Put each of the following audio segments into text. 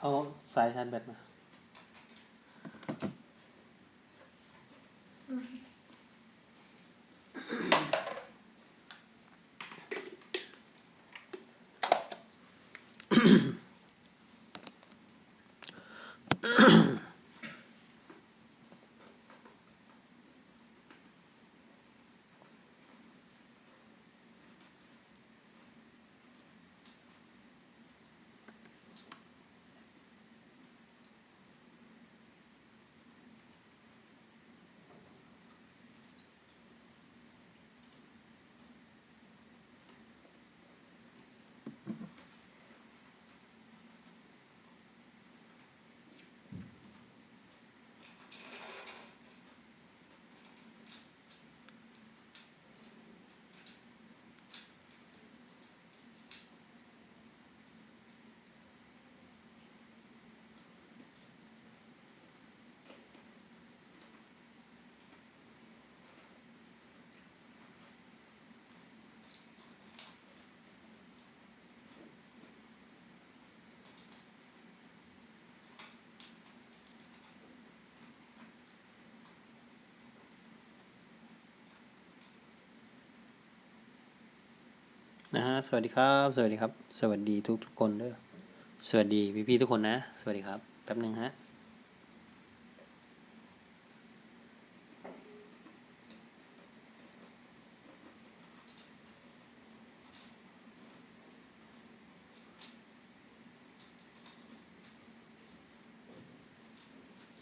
เอาสายชาร์จแบตมา นะฮะสวัสดีครับ สวัสดีครับ สวัสดีทุกทุกคนเด้อสวัสดีพี่ๆทุกคนนะ สวัสดีครับ แป๊บหนึ่งฮะ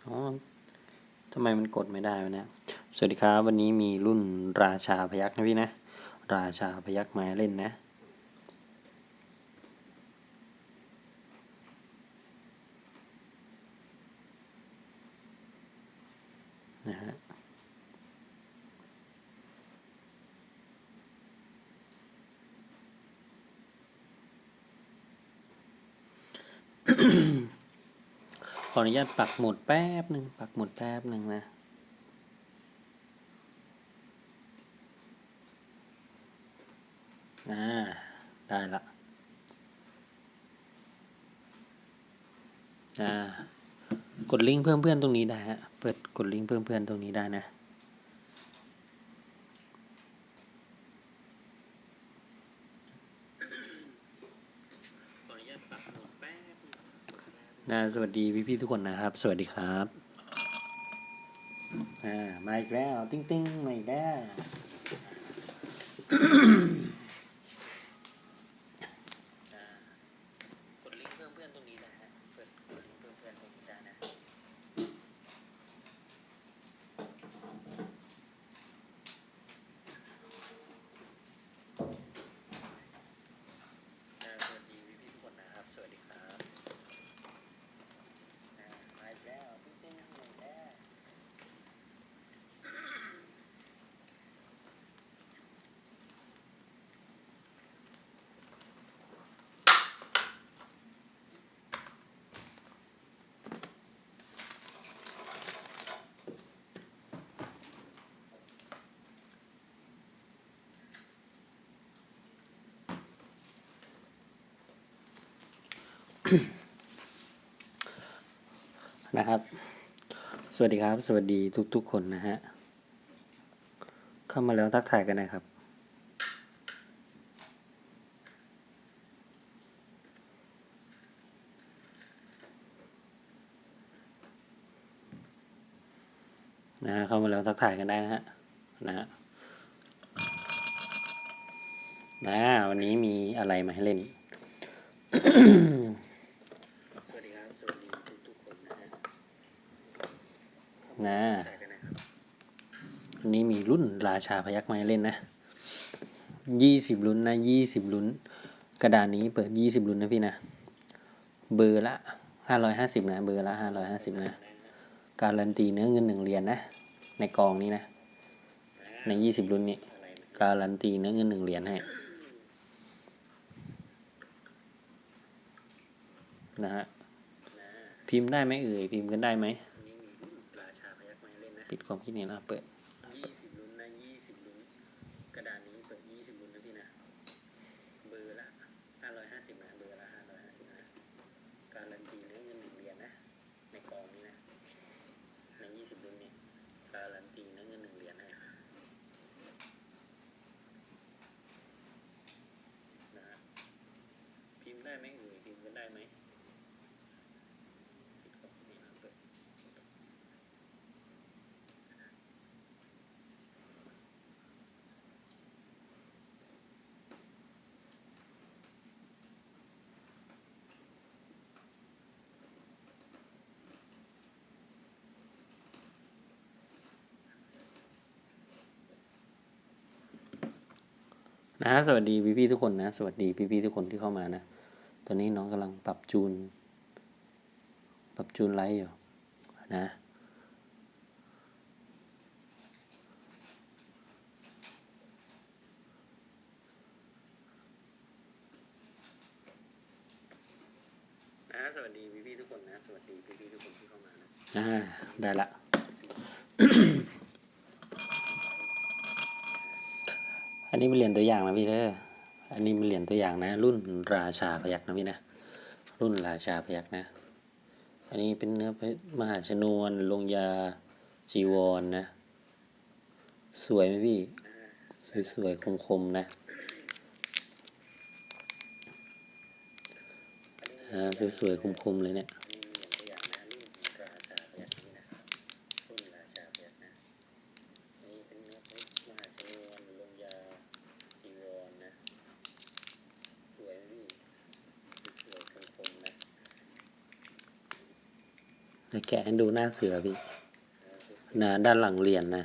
อ๋อทำไมมันกดไม่ได้วะเนี่ย สวัสดีครับ วันนี้มีรุ่นราชาพยักนะพี่นะ ราชาพยักไมาเล่นนะ นะฮะขออนุญาตปักหมุดแป๊บหนึ่งปักหมุดแป๊บหนึ่งนะ อ่าได้ละอ่ากดลิงก์เพิ่มเพื่อนตรงนี้ได้ฮะ เปิดกดลิงก์เพิ่มเพื่อนตรงนี้ได้นะ นะ สวัสดีพี่ๆทุกคนนะครับ สวัสดีครับ อ่า มาอีกแล้ว ติ้งติ้งมาอีกแล้วกดลิงก์เพิ่มเพื่อนตรงนี้นะฮะ เปิดกดลิงก์เพิ่มเพื่อนตรงนี้ได้นะ อ่าสวัสดีพี่ๆทุกคนนะครับ สวัสดีครับอ่ามาอีกแล้วติ้งติ้งมาอีกแล้ว นะครับ สวัสดีครับ สวัสดีทุกๆคนนะฮะ เข้ามาแล้วทักทายกันนะครับ นะฮะเข้ามาแล้วทักทายกันได้นะฮะ นะฮะนะวันนี้มีอะไรมาให้เล่น สวัสดีครับ สวัสดีทุกๆคนนะฮะ นะวันนี้มีรุ่นราชาพยักมาให้เล่นนะยี่สิบลุ้นนะยี่สิบลุ้น กระดานนี้เปิดยี่สิบลุ้นนะพี่นะ เบอร์ละห้าร้อยห้าสิบนะ เบอร์ละห้าร้อยห้าสิบนะ การันตีเนื้อเงินหนึ่งเหรียญนะในกองนี้นะ ในยี่สิบลุ้นนี้ การันตีเนื้อเงินหนึ่งเหรียญให้นะฮะพิมพ์ได้ไหมเอ่ยพิมพ์กันได้ไหม ปิดความคิดเห็นนะเปิดยี่สิบลุ้นนยี่สิบลุนกระดานนี้เปิดยี่สิบลุ้นนะพี่นะเบอร์ละห้าร้อยห้าสิบนะเบอร์ละห้าร้อยห้าสิบนะการันตีเรื่องเงินหนึ่งเหรียญนะ ในกองนี้นะในยี่สิบลุนเนี่ยการันตีเรื่องเงินหนึ่งเหรียญนะนะพิมพ์ได้ไหมหรือพิมพ์กันได้ไหม นะสวัสดีพี่พี่ๆทุกคนนะ สวัสดีพี่พี่ๆทุกคนที่เข้ามานะ ตอนนี้น้องกำลังปรับจูน ปรับจูนไลฟ์อยู่นะนะสวัสดีพี่พี่ๆทุกคนนะ สวัสดีพี่พี่ๆทุกคนที่เข้ามานะ อ่า ได้ละ อั นนี้เป็นเหรียญตัวอย่างนะพี่เด้อ อันนี้เป็นเหรียญตัวอย่างนะ รุ่นราชาพยักนะพี่นะ รุ่นราชาพยักนะ อันนี้เป็นเนื้อเพชรมหาชนวนลงยาจีวรนนะ สวยไหมพี่ สวยๆคมๆนะสวยๆคมๆเลยเนี่ย นี่เป็นเนื้อเพชรมหาชนวนลงยาจีวรนะ สวยไหมพี่สวยคมๆนะจะ แกะให้ดูหน้าเสือพี่นะด้านหลังเหรียญนะ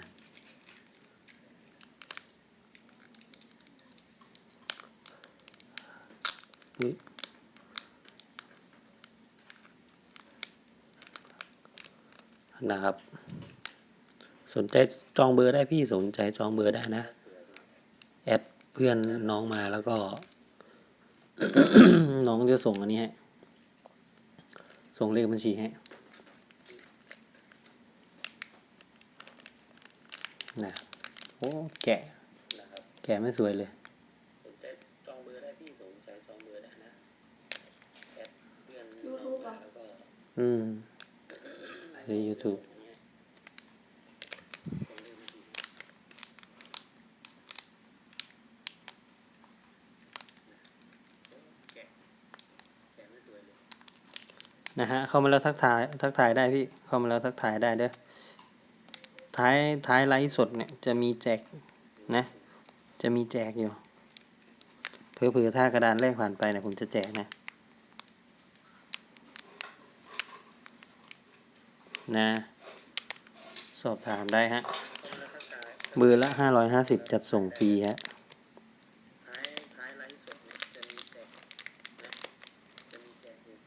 นะครับ สนใจจองเบอร์ได้พี่สนใจจองเบอร์ได้นะ แอดเพื่อนน้องมาแล้วก็ น้องจะส่งอันนี้ให้ส่งเลขบัญชีให้นะ โอ้แกะแกะไม่สวยเลย สนใจจองเบอร์ได้พี่สนใจจองเบอร์ได้นะแอดเพื่อนน้องมาแล้วก็อืมใน YouTube นะฮะเข้ามาแล้วทักทายทักทายได้พี่เข้ามาแล้วทักทายได้เด้อ ท้ายท้ายไลฟ์สดเนี่ยจะมีแจกนะ จะมีแจกอยู่เผื่อๆถ้ากระดานแรกผ่านไปเนี่ยผมจะแจกนะนะ สอบถามได้ฮะเบอร์ละห้าร้อยห้าสิบจัดส่งฟรีฮะท้ายท้ายไลฟ์สดเนี่ยจะมีแจกนะจะมีแจกอยู่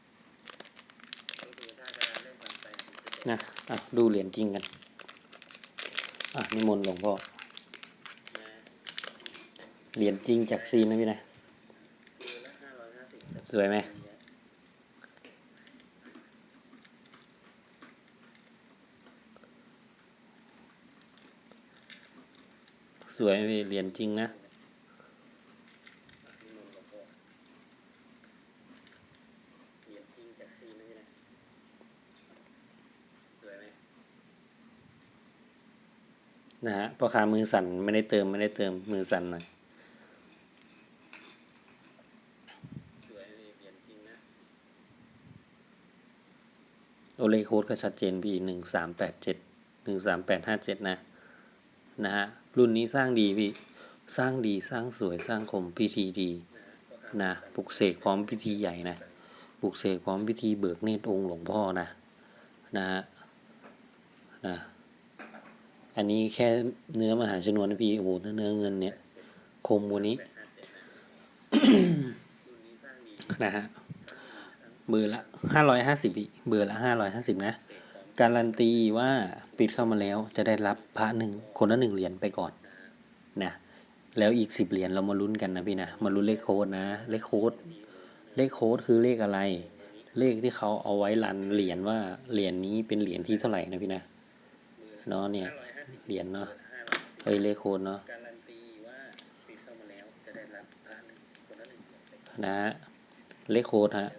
ก็คือถ้ากระดานเล่มผ่านไปนะอะดูเหรียญจริงกันอะ นิมนต์หลวงพ่อ เหรียญจริงจากซีนนะพี่นะ สวยไหมสวยไหมพี่เหรียญจริงนะ เหรียญจริงจากซีนนะพี่นะ สวยไหมนะฮะ พ่อค้ามือสั่นไม่ได้เติมไม่ได้เติมมือสั่นหน่อยสวยเลยเหรียญจริงนะโอเลขโค้ดก็ชัดเจนพี่หนึ่งสามแปดเจ็ดหนึ่งสามแปดห้าเจ็ดนะ นะฮะ รุ่นนี้สร้างดีพี่ สร้างดีสร้างสวยสร้างคมพิธีดีนะปลุกเสกพร้อมพิธีใหญ่นะปลุกเสกพร้อมพิธีเบิกเนตรองค์หลวงพ่อนะ นะฮะนะ อันนี้แค่เนื้อมหาชนวนนะพี่โอ้โหเนื้อเงินเนี่ย คมกวันนี้นะฮะเบอร์ละห้าร้อยห้าสิบเบอร์ละห้าร้อยห้าสิบนะ การันตีว่าปิดเข้ามาแล้วจะได้รับพระหนึ่งคนละหนึ่งเหรียญไปก่อนนะแล้วอีกสิบเหรียญเรามาลุ้นกันนะพี่นะมาลุ้นเลขโค้ดนะ เลขโค้ดเลขโค้ดคือเลขอะไร เลขที่เขาเอาไว้รันเหรียญว่าเหรียญนี้เป็นเหรียญที่เท่าไหร่นะพี่นะเนาะเนี่ย เหรียญเนาะเอ้ยเลขโค้ดเนาะนะฮะเลขโค้ดฮะ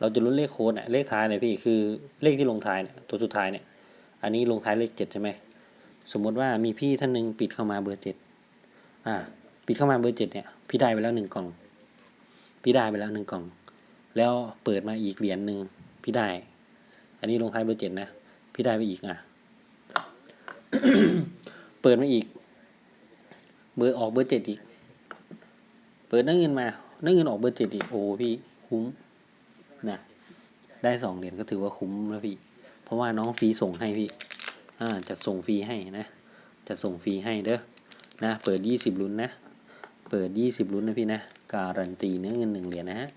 เราจะลุ้นเลขโค้ดเนี่ยเลขท้ายเนี่ยพี่คือเลขที่ลงท้ายเนี่ยตัวสุดท้ายเนี่ย อันนี้ลงท้ายเลขเจ็ดใช่ไหมสมมติว่ามีพี่ท่านหนึ่งปิดเข้ามาเบอร์เจ็ดอ่า ปิดเข้ามาเบอร์เจ็ดเนี่ย พี่ได้ไปแล้วหนึ่งกล่อง พี่ได้ไปแล้วหนึ่งกล่อง แล้วเปิดมาอีกเหรียญหนึ่งพี่ได้ อันนี้ลงท้ายเบอร์เจ็ดนะ พี่ได้ไปอีกอะ เปิดมาอีก เบอร์ออกเบอร์เจ็ดอีก เปิดได้เงินมาได้เงินออกเบอร์เจ็ดอีกโอ้พี่คุ้มนะได้สองเหรียญก็ถือว่าคุ้มแล้วพี่ เพราะว่าน้องฟรีส่งให้พี่ อ่าจะส่งฟรีให้นะ จะส่งฟรีให้เด้อนะเปิดยี่สิบลุ้นนะ เปิดยี่สิบลุ้นนะพี่นะการันตีเนื้อเงินหนึ่งเหรียญนะฮะ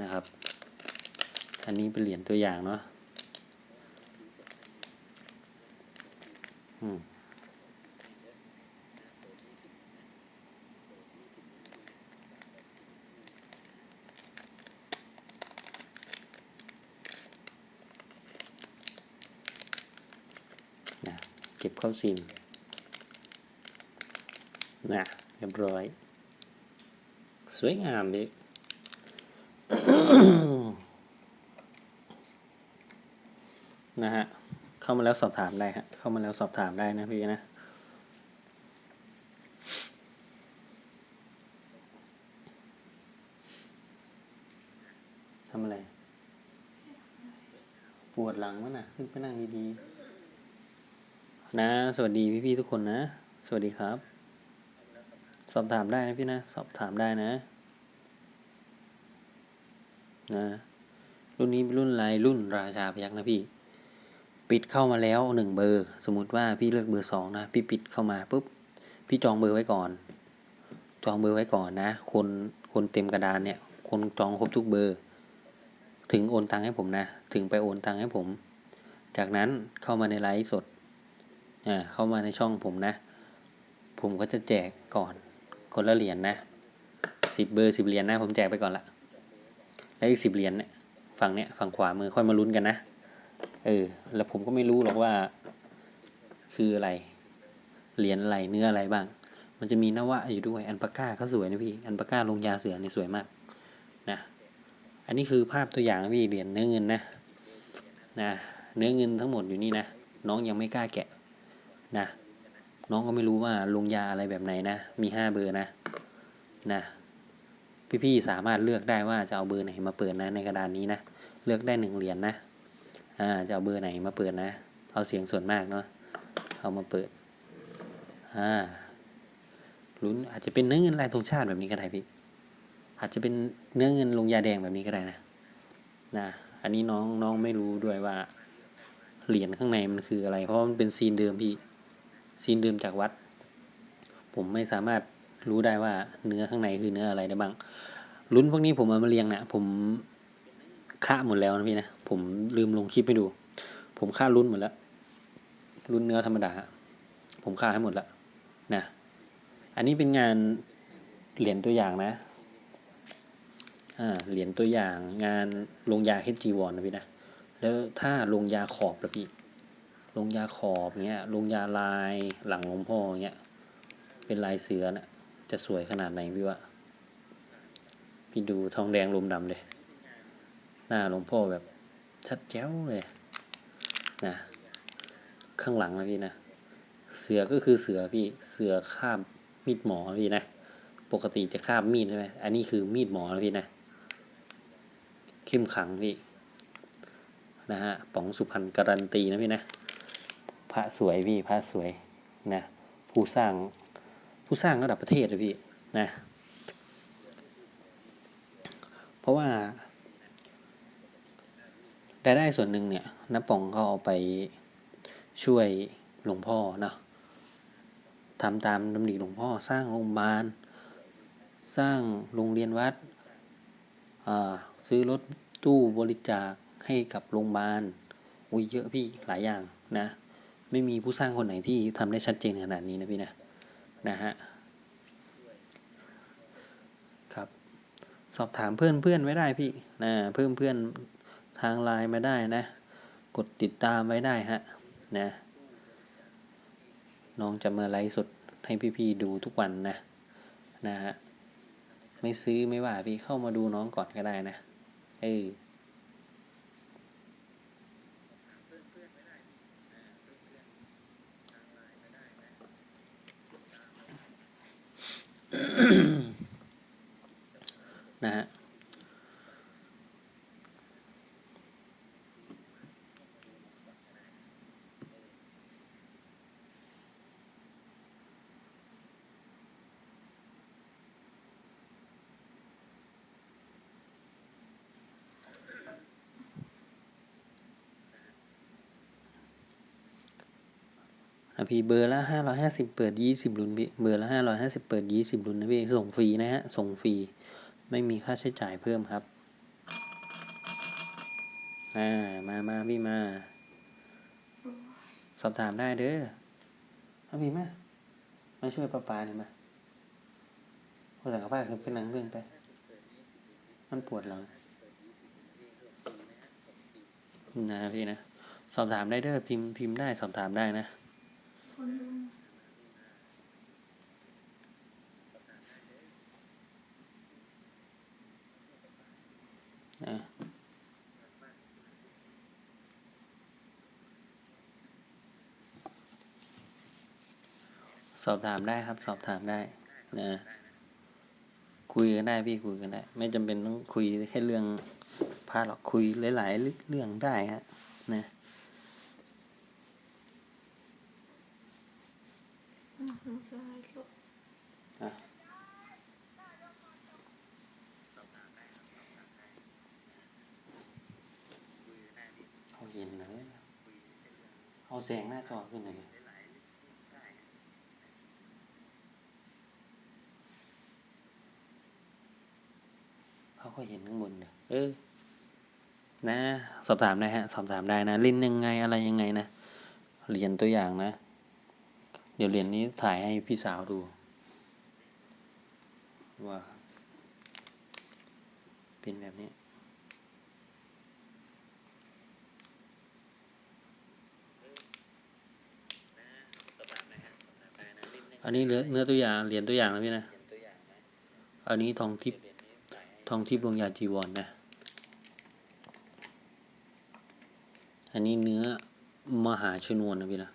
นะครับ อันนี้เป็นเหรียญตัวอย่างเนาะอืมนะเก็บเข้าซิมนะเรียบร้อย สวยงามดินะฮะ เข้ามาแล้วสอบถามได้ฮะเข้ามาแล้วสอบถามได้นะพี่นะทำอะไร ปวดหลังมั้งนะขึ้นไปนั่งดีๆ นะ สวัสดีพี่ๆทุกคนนะ สวัสดีครับ สอบถามได้นะพี่นะ สอบถามได้นะ นะ รุ่นนี้เป็นรุ่นอะไรรุ่นราชาพยักนะพี่ ปิดเข้ามาแล้วหนึ่งเบอร์สมมุติว่าพี่เลือกเบอร์สองนะพี่ปิดเข้ามาปุ๊บพี่จองเบอร์ไว้ก่อน จองเบอร์ไว้ก่อนนะ คนคนเต็มกระดานเนี่ย คนจองครบทุกเบอร์ ถึงโอนตังค์ให้ผมนะ ถึงไปโอนตังค์ให้ผม จากนั้นเข้ามาในไลฟ์สดอ่าเข้ามาในช่องผมนะ ผมก็จะแจกก่อน คนละเหรียญนะสิบเบอร์สิบเหรียญนะ ผมแจกไปก่อนละแล้วอีกสิบเหรียญเนี่ยฝั่งเนี้ยฝั่งขวามือค่อยมาลุ้นกันนะ เออ แล้วผมก็ไม่รู้หรอกว่า คืออะไร เหรียญอะไร เนื้ออะไรบ้าง มันจะมีนวะอยู่ด้วย อันปาก้าเขาสวยนะพี่ อันปาก้าลงยาเสือนี่สวยมาก นะ อันนี้คือภาพตัวอย่างพี่ เหรียญเนื้อเงินนะ นะ เนื้อเงินทั้งหมดอยู่นี่นะ น้องยังไม่กล้าแกะ นะ น้องก็ไม่รู้ว่าลงยาอะไรแบบไหนนะ มีห้าเบอร์นะ นะพี่ๆสามารถเลือกได้ว่าจะเอาเบอร์ไหนมาเปิดนะในกระดานนี้นะ เลือกได้หนึ่งเหรียญนะ อ่าจะเอาเบอร์ไหนมาเปิดนะ เอาเสียงส่วนมากเนาะเอามาเปิดอ่าลุ้นอาจจะเป็นเนื้อเงินลายธงชาติแบบนี้ก็ได้พี่ อาจจะเป็นเนื้อเงินลงยาแดงแบบนี้ก็ได้นะนะอันนี้น้องน้องไม่รู้ด้วยว่า เหรียญข้างในมันคืออะไร เพราะมันเป็นซีนเดิมพี่ซีนเดิมจากวัด ผมไม่สามารถรู้ได้ว่าเนื้อข้างในคือเนื้ออะไรได้บ้างลุ้นพวกนี้ผมเอามาเรียงนะผมค่าหมดแล้วนะพี่นะ ผมลืมลงคลิปให้ดู ผมค่าลุ้นหมดแล้วลุ้นเนื้อธรรมดา ผมค่าให้หมดแล้วนะ อันนี้เป็นงานเหรียญตัวอย่างนะอ่าเหรียญตัวอย่างงานลงยาเฮจีวอนนะพี่นะแล้วถ้าลงยาขอบละพี่ลงยาขอบเงี้ยลงยาลายหลังหลวงพ่อเงี้ยเป็นลายเสือนะ่ะจะสวยขนาดไหนพี่ว่าพี่ดูทองแดงลมดำเลย หน้าหลวงพ่อแบบ ชัดแจ๋วเลยนะข้างหลังนะพี่นะ เสือก็คือเสือพี่เสือคาบมีดหมอพี่นะ ปกติจะคาบมีดใช่ไหมอันนี้คือมีดหมอนะพี่นะเข้มขังพี่นะฮะป๋องสุพรรณการันตีนะพี่นะพระสวยพี่พระสวยนะผู้สร้างผู้สร้างระดับประเทศเลยพี่นะ เพราะว่า รายได้ส่วนหนึ่งเนี่ยน้าป่องเขาเอาไปช่วยหลวงพ่อเนาะทำตามดำริหลวงพ่อสร้างโรงพยาบาลสร้างโรงเรียนวัดอ่าซื้อรถตู้บริจาคให้กับโรงพยาบาลอุ้ยเยอะพี่หลายอย่างนะ ไม่มีผู้สร้างคนไหนที่ทำได้ชัดเจนขนาดนี้นะพี่นะนะฮะครับ สอบถามเพื่อนเพื่อนไว้ได้พี่นะเพื่อนเพื่อน ทางไลน์มาได้นะ กดติดตามไว้ได้ฮะนะน้องจะมาไลฟ์สดให้พี่ๆดูทุกวันนะนะฮะไม่ซื้อไม่ว่าพี่เข้ามาดูน้องก่อนก็ได้นะเออนะฮะ อะพี่เบอร์ละห้าร้อยห้าสิบเปิดยี่สิบลุ้นพี่เบอร์ละห้าร้อยห้าสิบเปิดยี่สิบลุ้นนะพี่ส่งฟรีนะฮะส่งฟรีไม่มีค่าใช้จ่ายเพิ่มครับอ่ามามาพี่มา สอบถามได้เด้อเอาพี่มามาช่วยป้าปาเนี่ยมาพอสั่งกับป้าคือเป็นหนังเรื่องไป มันปวดหลังนะพี่นะ สอบถามได้เด้อพิมพ์พิมพ์ได้สอบถามได้นะ คนดูอะสอบถามได้ครับ สอบถามได้นะคุยกันได้พี่คุยกันได้ ไม่จำเป็นต้องคุยแค่เรื่องพาหรอกคุยหลาย ๆ เรื่องได้ฮะนะ อืมน้ำลายสด อะเอาเห็นเลยเอา แสงหน้าจอขึ้นหน่อยเขาก็เห็นข้างบนเด้อเออ นะ สอบถามได้ฮะ สอบถามได้นะเล่นยังไงอะไรยังไงนะเรียนตัวอย่างนะ เดี๋ยวเรียนนี้ถ่ายให้พี่สาวดู ว่า เป็นแบบนี้ อันนี้เนื้อเนื้อตัวอย่างเหรียญตัวอย่างนะพี่นะ อันนี้ทองทิพย์ทองทิพย์ลงยาจีวรนนะ อันนี้เนื้อมหาชนวนนะพี่นะ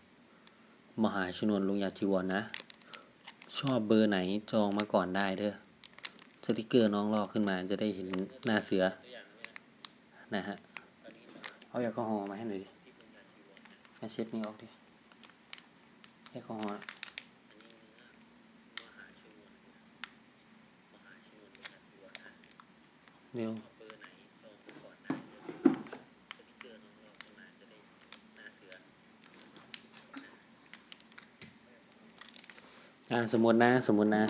มหาชนวนลงยาจีวรนนะ ชอบเบอร์ไหนจองมาก่อนได้เด้อ สติกเกอร์น้องลอกขึ้นมาจะได้เห็นหน้าเสือ นะฮะ เอาแอลกอฮอล์มาให้หน่อยดิมาเช็ดนี่ออกดิแอลกอฮอล์อะ เร็วอ่าสมมตินะ สมมตินะ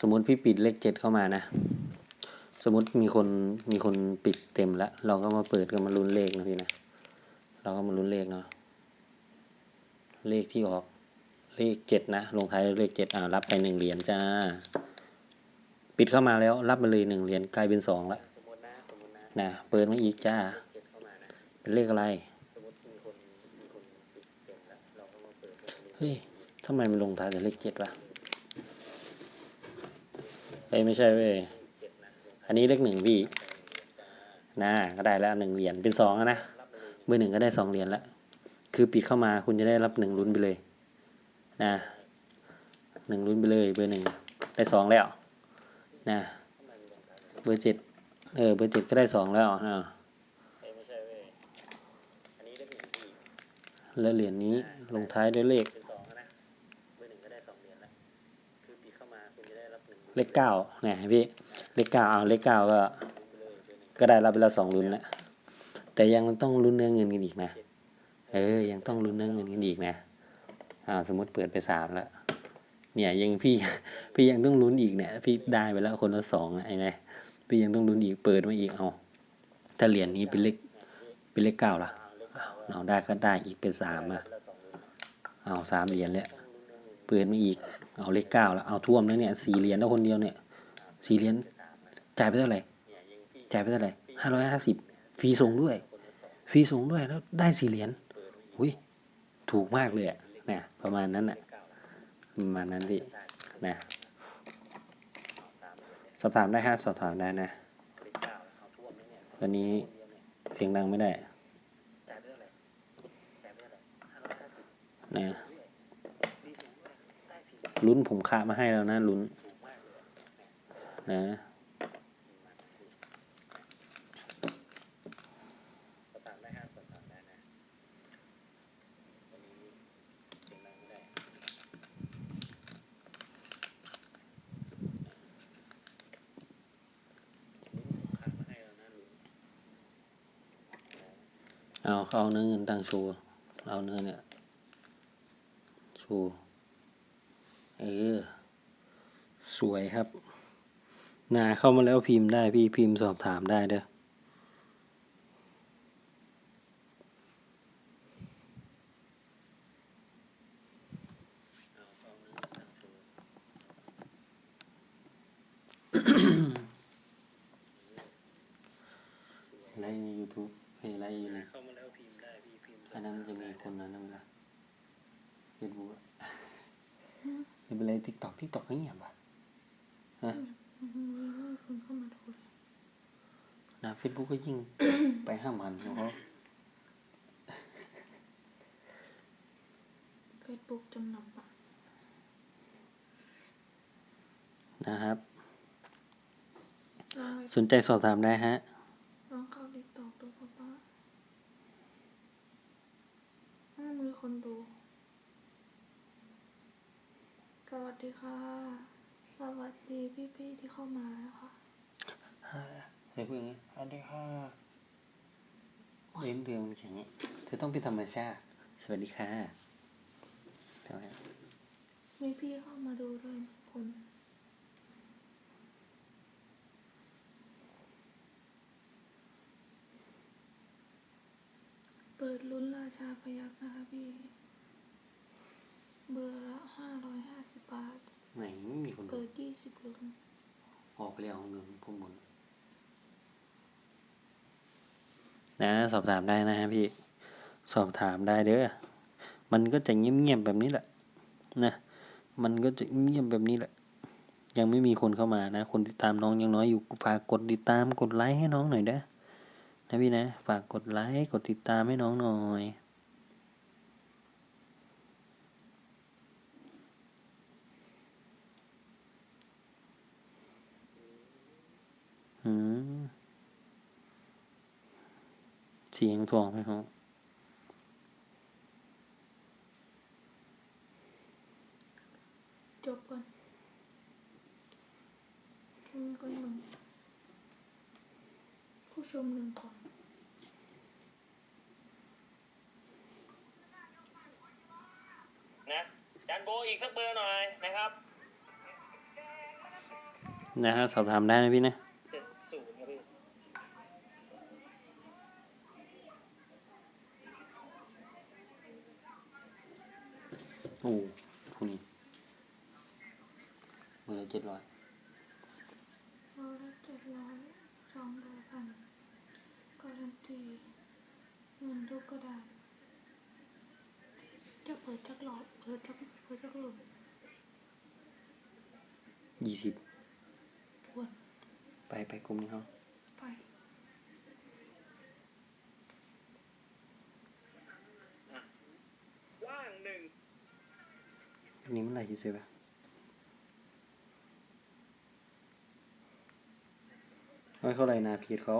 สมมติพี่ปิดเลขเจ็ดเข้ามานะ สมมติมีคนมีคนปิดเต็มแล้ว เราก็มาเปิดกันมาลุ้นเลขนะพี่นะ เราก็มาลุ้นเลขเนาะ เลขที่ออกเลขเจ็ดนะ ลงท้ายเลขเจ็ดอ่ารับไปหนึ่งเหรียญจ้า ปิดเข้ามาแล้วรับมาเลยหนึ่งเหรียญกลายเป็นสองละ นะเปิดมาอีกจ้า เป็นเลขอะไร เฮ้ยทำไมมันลงท้ายแต่เลขเจ็ดวะเอ้ยไม่ใช่เว้ย อันนี้เลขหนึ่งพี่นะก็ได้แล้วหนึ่งเหรียญเป็นสองนะเบอร์หนึ่งก็ได้สองเหรียญแล้วคือปิดเข้ามาคุณจะได้รับหนึ่งลุ้นไปเลย นะหนึ่งลุ้นไปเลยเบอร์หนึ่งได้สองแล้ว นะ เบอร์เจ็ด เออเบอร์เจ็ดก็ได้สองแล้วอ่าแล้วเหรียญนี้ลงท้ายด้วยเลขเลขเก้าเนี่ยพี่เลขเก้าเอาเลขเก้าก็ ก็ได้รับไปแล้วสองลุ้นแล้วแต่ยังต้องลุ้นเนื้อเงินกันอีกนะ เออ ยังต้องลุ้นเนื้อเงินกันอีกนะอ่าสมมติเปิดไปสามแล้ว เนี่ยยังพี่พี่ยังต้องลุ้นอีกเนี่ย พี่ได้ไปแล้วคนละสองไอ้ไง พี่ยังต้องลุ้นอีกเปิดมาอีกเอาถ้าเหรียญนี้เป็นเลขเป็นเลขเก้าล่ะเอาได้ก็ได้อีกเป็นสามอะเอาสามเหรียญแล้วเปิดมาอีกเอาเลขเก้าแล้วเอาท่วมแล้วเนี่ยสี่เหรียญแล้วคนเดียวเนี่ยสี่เหรียญจ่ายไปเท่าไหร่จ่ายไปเท่าไหร่ห้าร้อยห้าสิบฟรีส่งด้วยฟรีส่งด้วยแล้วได้สี่เหรียญอุ้ยถูกมากเลยอะนะประมาณนั้นอะประมาณนั้นพี่นะ อบถามได้ฮะสอบถามได้นะ วันนี้เสียงดังไม่ได้นะลุ้นผมคะมาให้แล้วนะลุ้นนะ สตาร์ทได้ห้าสตาร์ทได้นะวันนี้เสียงดังไม่ได้ขาดมาให้แล้วนะลุง เอาเอาเนื้อเงินตั้งโชว์เอาเนื้อเนี่ยโชว์เออ สวยครับ นาเข้ามาแล้วพิมพ์ได้พี่พิมพ์สอบถามได้เด้อไลฟ์ใน YouTube เพลงไลฟ์อยู่ใน เข้ามาแล้วพิมพ์ได้พี่พิมพ์ อันนั้นมันจะมีคนนั้นนะมั้งเฟซบุ๊กไม่เป็นไร ทิกตอกทิกตอกก็เงียบอะฮะอืมมีคนเข้ามาดูเลยนะเฟซบุ๊กก็ยิ่งไปห้ามหันของเขาเฟซบุ๊กจำนำปะนะครับลองไปสนใจสอบถามได้ฮะ ลองเข้าติ๊กต็อกดูป้าป้าอืมมีคนดู สวัสดีค่ะ สวัส ดีพี่ๆที่เข้ามานะคะเฮ้ยพูดอย่างนี้สวัสดีค่ะเล่นเรื่องมันอย่างนี้เธอต้องเป็นธรรมชาติ สวัสดีค่ะทำไมมีพี่เข้ามาดูด้วยหนึ่งคนเปิดลุ้นราชาพยักนะคะพี่ เบอร์ละห้าร้อยห้าสิบบาท ไหนไม่มีคนดูเปิดยี่สิบลุ้นออกไปแล้วของหนึ่งพวกมึงนะสอบถามได้นะฮะพี่ สอบถามได้เด้อมันก็จะเงียบๆแบบนี้แหละ นะ มันก็จะเงียบแบบนี้แหละ ยังไม่มีคนเข้ามานะ คนติดตามน้องยังน้อยอยู่ฝากกดติดตามกดไลค์ให้น้องหน่อยเด้อนะพี่นะ ฝากกดไลค์กดติดตามให้น้องหน่อย เสียงทองไหมครับจบก่อนมีคนหนึ่งผู้ชมหนึ่งคนนะจันโบอีกสักเบอร์หน่อยนะครับ นะฮะสอบถามได้นะพี่นะ เจ็ดศูนย์ครับพี่ โอ้พวกนี้เบอร์เจ็ดร้อยเบอร์เจ็ดร้อยสองเบอร์พันการันตีเงินทุกกระดาษจะเปิดจักหลอดเปิดจักเปิดจักหลุมยี่สิบปวดไปไปกลุ่มนี้เขา ไป ว่างหนึ่ง อันนี้มันอะไรที่เซฟอะไว้เขาไรนาพีดเขา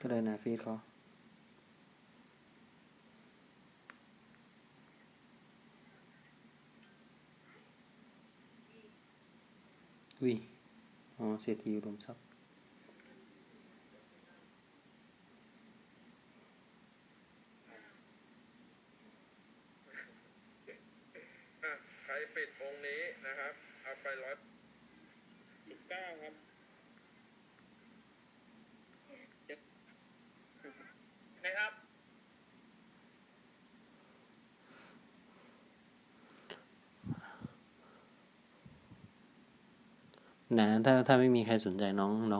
ก็เลยนาฟีดเขาอุ้ยอ๋อเศรษฐีอุดมทรัพย์ อะใครปิดองค์นี้นะครับ เอาไปร้อย สิบเก้าครับนะครับ นะถ้าถ้าไม่มีใครสนใจน้องน้อง